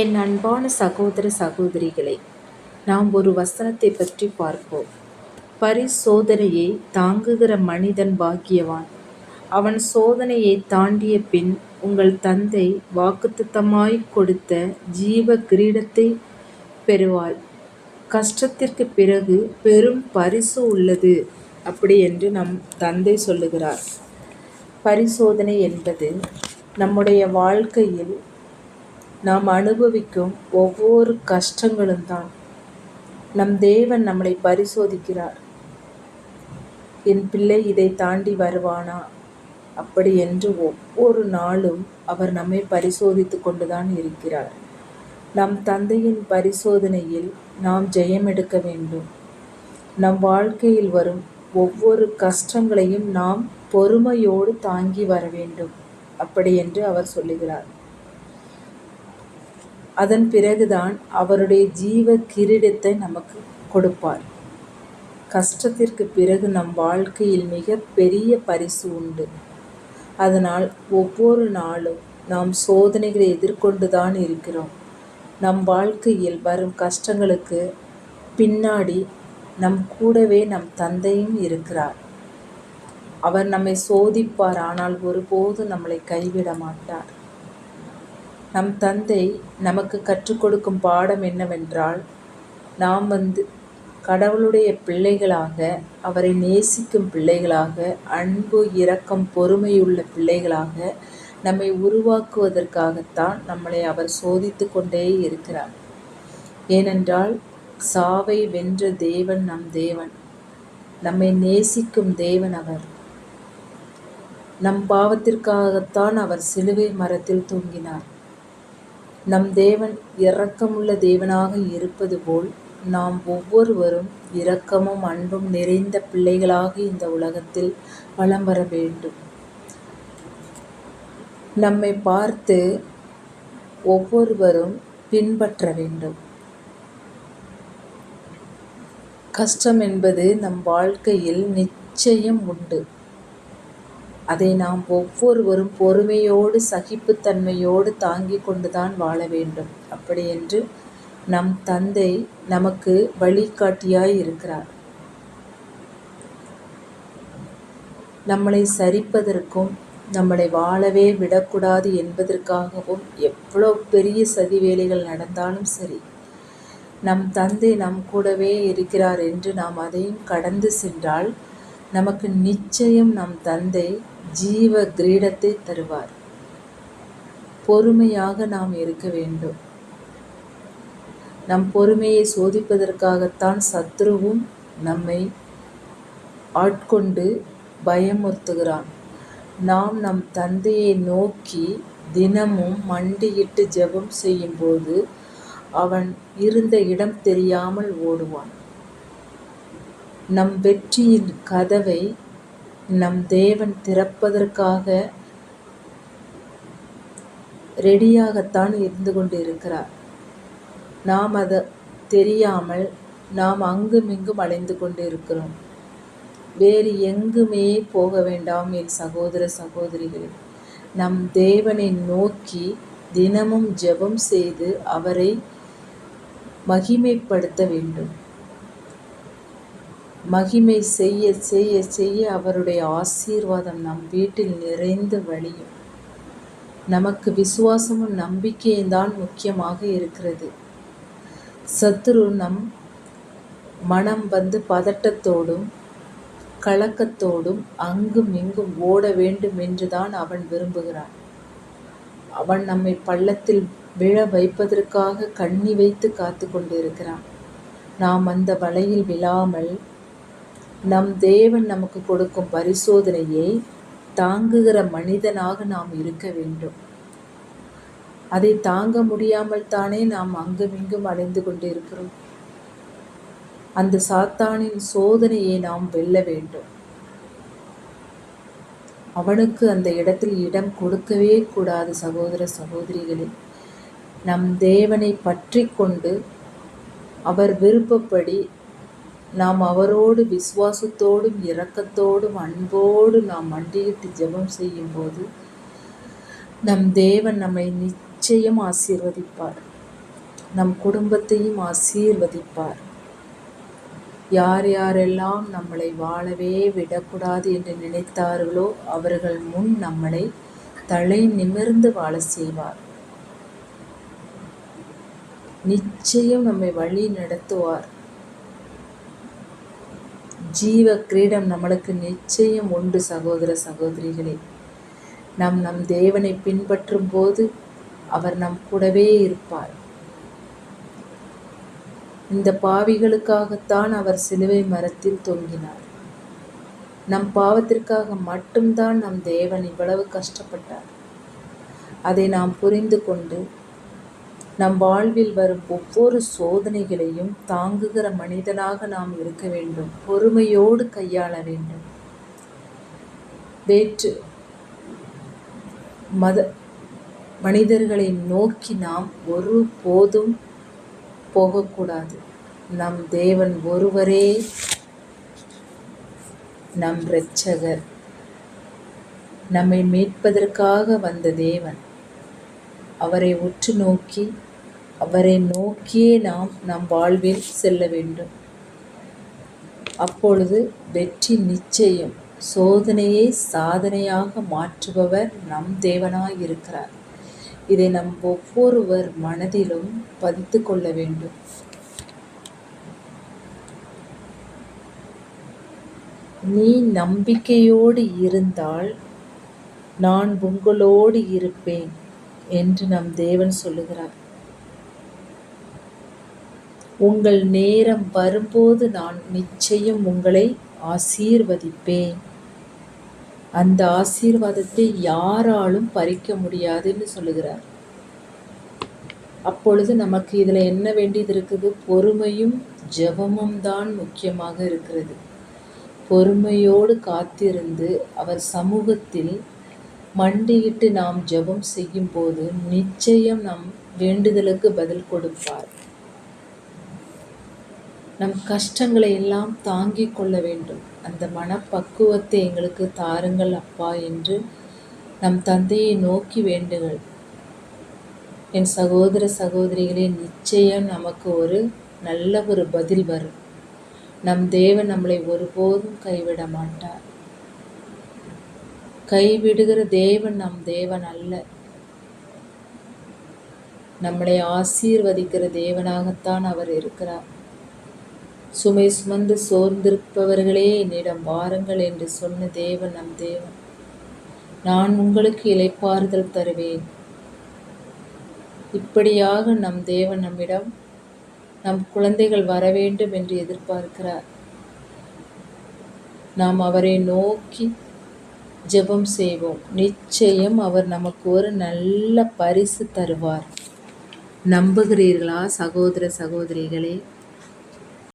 என் அன்பான சகோதர சகோதரிகளை நாம் ஒரு வசனத்தை பற்றி பார்ப்போம். பரிசோதனையை தாங்குகிற மனிதன் பாக்கியவான். அவன் சோதனையை தாண்டிய பின் உங்கள் தந்தை வாக்குத்தமாய் கொடுத்த ஜீவ கிரீடத்தை பெறுவாள். கஷ்டத்திற்கு பிறகு பெரும் பரிசு உள்ளது அப்படி என்று நம் தந்தை சொல்லுகிறார். பரிசோதனை என்பது நம்முடைய வாழ்க்கையில் நாம் அனுபவிக்கும் ஒவ்வொரு கஷ்டங்களும் தான். நம் தேவன் நம்மளை பரிசோதிக்கிறார். என் பிள்ளை இதை தாண்டி வருவானா? அப்படி என்று ஒவ்வொரு நாளும் அவர் நம்மை பரிசோதித்து கொண்டுதான் இருக்கிறார். நம் தந்தையின் பரிசோதனையில் நாம் ஜெயம் எடுக்க வேண்டும். நம் வாழ்க்கையில் வரும் ஒவ்வொரு கஷ்டங்களையும் நாம் பொறுமையோடு தாங்கி வர வேண்டும். அப்படி என்று அவர் சொல்லுகிறார். அதன் பிறகுதான் அவருடைய ஜீவ கிரீடத்தை நமக்கு கொடுப்பார். கஷ்டத்திற்கு பிறகு நம் வாழ்க்கையில் மிக பெரிய பரிசு உண்டு. அதனால் ஒவ்வொரு நாளும் நாம் சோதனைகளை எதிர்கொண்டுதான் இருக்கிறோம். நம் வாழ்க்கையில் வரும் கஷ்டங்களுக்கு பின்னாடி நம் கூடவே நம் தந்தையும் இருக்கிறார். அவர் நம்மை சோதிப்பார் ஆனால் ஒருபோதும் நம்மளை கைவிட மாட்டார். நம் தந்தை நமக்கு கற்றுக் கொடுக்கும் பாடம் என்னவென்றால் நாம் வந்து கடவுளுடைய பிள்ளைகளாக அவரை நேசிக்கும் பிள்ளைகளாக அன்பு இரக்கம் பொறுமையுள்ள பிள்ளைகளாக நம்மை உருவாக்குவதற்காகத்தான் நம்மளை அவர் சோதித்து கொண்டே இருக்கிறார். ஏனென்றால் சாவை வென்ற தேவன் நம் தேவன். நம்மை நேசிக்கும் தேவன் அவர். நம் பாவத்திற்காகத்தான் அவர் சிலுவை மரத்தில் தூங்கினார். நம் தேவன் இரக்கமுள்ள தேவனாக இருப்பது போல் நாம் ஒவ்வொருவரும் இரக்கமும் அன்பும் நிறைந்த பிள்ளைகளாக இந்த உலகத்தில் வலம் வர வேண்டும். நம்மை பார்த்து ஒவ்வொருவரும் பின்பற்ற வேண்டும். கஷ்டம் என்பது நம் வாழ்க்கையில் நிச்சயம் உண்டு. அதை நாம் ஒவ்வொருவரும் பொறுமையோடு சகிப்புத்தன்மையோடு தாங்கி கொண்டுதான் வாழ வேண்டும். அப்படி என்று நம் தந்தை நமக்கு வழிகாட்டியாய் இருக்கிறார். நம்மளை சரிப்பதற்கும் நம்மளை வாழவே விடக்கூடாது என்பதற்காகவும் எவ்வளோ பெரிய சதி வேலைகள் நடந்தாலும் சரி நம் தந்தை நம் கூடவே இருக்கிறார் என்று நாம் அதையும் கடந்து சென்றால் நமக்கு நிச்சயம் நம் தந்தை ஜீவ கிரீடத்தை தருவார். பொறுமையாக நாம் இருக்க வேண்டும். நம் பொறுமையை சோதிப்பதற்காகத்தான் சத்ருவும் நம்மை ஆட்கொண்டு பயமுறுத்துகிறான். நாம் நம் தந்தையை நோக்கி தினமும் மண்டியிட்டு ஜெபம் செய்யும்போது அவன் இருந்த இடம் தெரியாமல் ஓடுவான். நம் வெற்றியின் கதவை நம் தேவன் திறப்பதற்காக ரெடியாகத்தான் இருந்து கொண்டு இருக்கிறார் நாம் அதை தெரியாமல் நாம் அங்குமிங்கும் அலைந்து கொண்டு இருக்கிறோம் வேறு எங்குமே போக வேண்டாம் என் சகோதர சகோதரிகளே. நம் தேவனை நோக்கி தினமும் ஜெபம் செய்து அவரை மகிமைப்படுத்த வேண்டும். மகிமை செய்ய செய்ய செய்ய அவருடைய ஆசீர்வாதம் நம் வீட்டில் நிறைந்து வழியும். நமக்கு விசுவாசமும் நம்பிக்கையும் தான் முக்கியமாக இருக்கிறது. சத்துரு நம் மனம் வந்து பதட்டத்தோடும் கலக்கத்தோடும் அங்கும் இங்கும் ஓட வேண்டும் என்றுதான் அவன் விரும்புகிறான். அவன் நம்மை பள்ளத்தில் விழ வைப்பதற்காக கண்ணி வைத்து காத்து கொண்டிருக்கிறான். நாம் அந்த வலையில் விழாமல் நம் தேவன் நமக்கு கொடுக்கும் பரிசோதனையை தாங்குகிற மனிதனாக நாம் இருக்க வேண்டும். அதை தாங்க முடியாமல் தானே நாம் அங்குமிங்கும் அடைந்து கொண்டிருக்கிறோம். அந்த சாத்தானின் சோதனையை நாம் வெல்ல வேண்டும். அவனுக்கு அந்த இடத்தில் இடம் கொடுக்கவே கூடாது சகோதர சகோதரிகளே. நம் தேவனை பற்றி கொண்டு அவர் விருப்பப்படி நாம் அவரோடு விசுவாசத்தோடும் இரக்கத்தோடும் அன்போடு நாம் மண்டியிட்டு ஜெபம் செய்யும்போது நம் தேவன் நம்மை நிச்சயம் ஆசீர்வதிப்பார். நம் குடும்பத்தையும் ஆசீர்வதிப்பார். யார் யாரெல்லாம் நம்மளை வாழவே விடக்கூடாது என்று நினைத்தார்களோ அவர்கள் முன் நம்மளை தலை நிமிர்ந்து வாழ செய்வார். நிச்சயம் நம்மை வழி நடத்துவார். ஜீவ கிரீடம் நம்மளுக்கு நிச்சயம் உண்டு சகோதர சகோதரிகளே. நம் நம் தேவனை பின்பற்றும் போது அவர் நம் கூடவே இருப்பார். இந்த பாவிகளுக்காகத்தான் அவர் சிலுவை மரத்தில் தொங்கினார். நம் பாவத்திற்காக மட்டும்தான் நம் தேவன் இவ்வளவு கஷ்டப்பட்டார். அதை நாம் புரிந்து கொண்டு நம் வாழ்வில் வரும் ஒவ்வொரு சோதனைகளையும் தாங்குகிற மனிதனாக நாம் இருக்க வேண்டும். பொறுமையோடு கையாள வேண்டும். வேற்று மத மனிதர்களை நோக்கி நாம் ஒரு போதும் போகக்கூடாது. நம் தேவன் ஒருவரே நம் இரட்சகர். நம்மை மீட்பதற்காக வந்த தேவன் அவரை உற்று நோக்கி அவரை நோக்கியே நாம் நம் வாழ்வில் செல்ல வேண்டும். அப்பொழுது வெற்றி நிச்சயம். சோதனையை சாதனையாக மாற்றுபவர் நம் தேவனாய் இருக்கிறார் இதை நம் ஒவ்வொருவர் மனதிலும் பதித்து கொள்ள வேண்டும். நீ நம்பிக்கையோடு இருந்தால் நான் உங்களோடு இருப்பேன் என்று நம் தேவன் சொல்லுகிறார். உங்கள் நேரம் வரும்போது நான் நிச்சயம் உங்களை ஆசீர்வதிப்பேன். அந்த ஆசீர்வாதத்தை யாராலும் பறிக்க முடியாதுன்னு சொல்லுகிறார். அப்பொழுது நமக்கு இதில் என்ன வேண்டியது இருக்குது? பொறுமையும் ஜெபமும் தான் முக்கியமாக இருக்கிறது. பொறுமையோடு காத்திருந்து அவர் சமூகத்தில் மண்டியிட்டு நாம் ஜெபம் செய்யும்போது நிச்சயம் நம் வேண்டுதலுக்கு பதில் கொடுப்பார். நம் கஷ்டங்களை எல்லாம் தாங்கிக் கொள்ள வேண்டும். அந்த மனப்பக்குவத்தை எங்களுக்கு தாருங்கள் அப்பா என்று நம் தந்தையை நோக்கி வேண்டுங்கள். என் சகோதர சகோதரிகளே நிச்சயம் நமக்கு ஒரு நல்ல ஒரு பதில் வரும். நம் தேவன் நம்மளை ஒருபோதும் கைவிட மாட்டார். கைவிடுகிற தேவன் நம் தேவன் அல்ல. நம்மளை ஆசீர்வதிக்கிற தேவனாகத்தான் அவர் இருக்கிறார். சுமை சுமந்து சோர்ந்திருப்பவர்களே என்னிடம் வாருங்கள் என்று சொன்ன தேவன் நம் தேவன். நான் உங்களுக்கு இலைப்பாறுதல் தருவேன். இப்படியாக நம் தேவன் நம்மிடம் நம் குழந்தைகள் வர வேண்டும் என்று எதிர்பார்க்கிறார். நாம் அவரை நோக்கி ஜெபம் செய்வோம். நிச்சயம் அவர் நமக்கு ஒரு நல்ல பரிசு தருவார். நம்புகிறீர்களா சகோதர சகோதரிகளே?